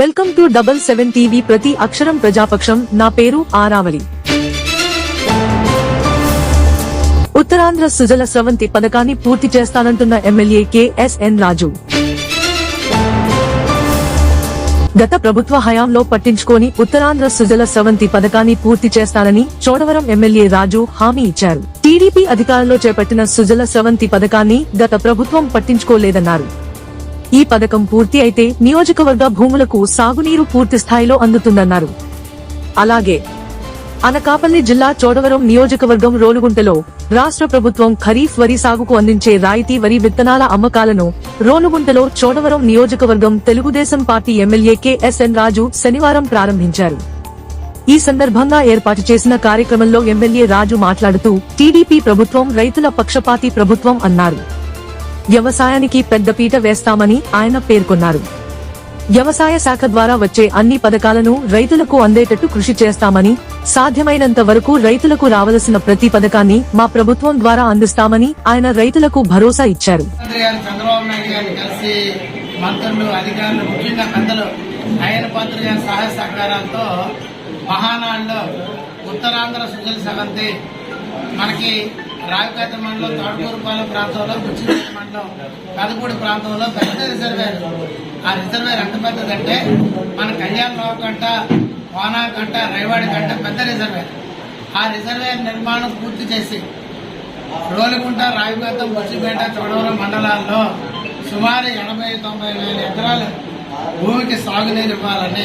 Welcome to double seven TV ప్రతి అక్షరం ప్రజాపక్షం. నా పేరు ఆరావళి. ఉత్తరాంధ్ర సుజల స్రవంతి పథకాన్ని పూర్తి చేస్తానంటున్న ఎమ్మెల్యే కెఎస్ఎన్ రాజు. గత ప్రభుత్వ హయాంలో పట్టించుకొని ఉత్తరాంధ్ర సుజల స్రవంతి పథకాన్ని పూర్తి చేస్తానని చోడవరం ఎమ్మెల్యే రాజు హామీ ఇచ్చారు. టీడీపీ అధికారంలో చేపట్టిన సుజల స్రవంతి పథకాన్ని గత ప్రభుత్వం పట్టించుకోలేదన్నారు. ఈ పథకం పూర్తి అయితే నియోజకవర్గ భూములకు సాగునీరు పూర్తి స్థాయిలో అందుతుందన్నారు. అలాగే అనకాపల్లి జిల్లా చోడవరం నియోజకవర్గం రోలుగుంటలో రాష్ట్ర ప్రభుత్వం ఖరీఫ్ వరి సాగుకు అందించే రాయితీ వరి విత్తనాల అమ్మకాలను రోలుగుంటలో చోడవరం నియోజకవర్గం Telugu Desam party MLA KSN Raju శనివారం ప్రారంభించారు. ఈ సందర్భంగా ఏర్పాటు చేసిన కార్యక్రమంలో ఎమ్మెల్యే రాజు మాట్లాడుతూ టీడీపీ ప్రభుత్వం రైతుల పక్షపాతి ప్రభుత్వం అన్నారు. వ్యవసాయానికి పెద్దపీట వేస్తామని ఆయన పేర్కొన్నారు. వ్యవసాయ శాఖ ద్వారా వచ్చే అన్ని పథకాలను రైతులకు అందేటట్టు కృషి చేస్తామని సాధ్యమైనంత వరకు రైతులకు రావలసిన ప్రతి పథకాన్ని మా ప్రభుత్వం ద్వారా అందిస్తామని ఆయన రైతులకు భరోసా ఇచ్చారు. మహానాడులో ఉత్తరాంధ్ర సుజల మనకి రావిపేట మండలం తాడుకూరుపాలెం ప్రాంతంలో బుచ్చిపేట మండలం పెదపూడి ప్రాంతంలో పెద్ద రిజర్వేర్ ఆ రిజర్వేర్ ఎంత పెద్దదంటే మన కళ్యాణరావు కంట కోనా కంట రైవాడి కంట పెద్ద రిజర్వేర్ ఆ రిజర్వేర్ నిర్మాణం పూర్తి చేసి రోలుగుంట రావిపేట బుచ్చిపేట చోడవరం మండలాల్లో సుమారు ఎనభై తొంభై వేల ఎకరాలు భూమికి సాగునీరు ఇవ్వాలని.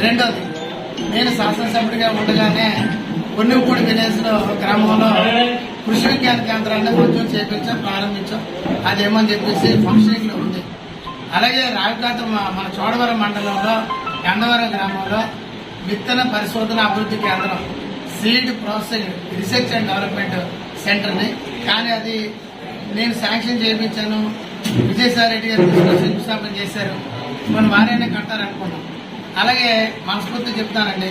రెండోది నేను శాసనసభ్యుడిగా ఉండగానే కొన్నిపూడి విలేజ్లో గ్రామంలో కృషి విజ్ఞాన కేంద్రాన్ని కొంచెం చేపించాం ప్రారంభించాం. అదేమని చెప్పేసి ఫంక్షనింగ్లో ఉంది. అలాగే రావికాత మన చోడవరం మండలంలో ఎండవరం గ్రామంలో విత్తన పరిశోధన అభివృద్ధి కేంద్రం seed processing research and development సెంటర్ని. కానీ అది నేను శాంక్షన్ చేయించాను. విజయసాయి రెడ్డి గారు శంకుస్థాపన చేశారు. మన వారైనా కట్టారనుకున్నాం. అలాగే మనస్ఫూర్తి చెప్తానండి.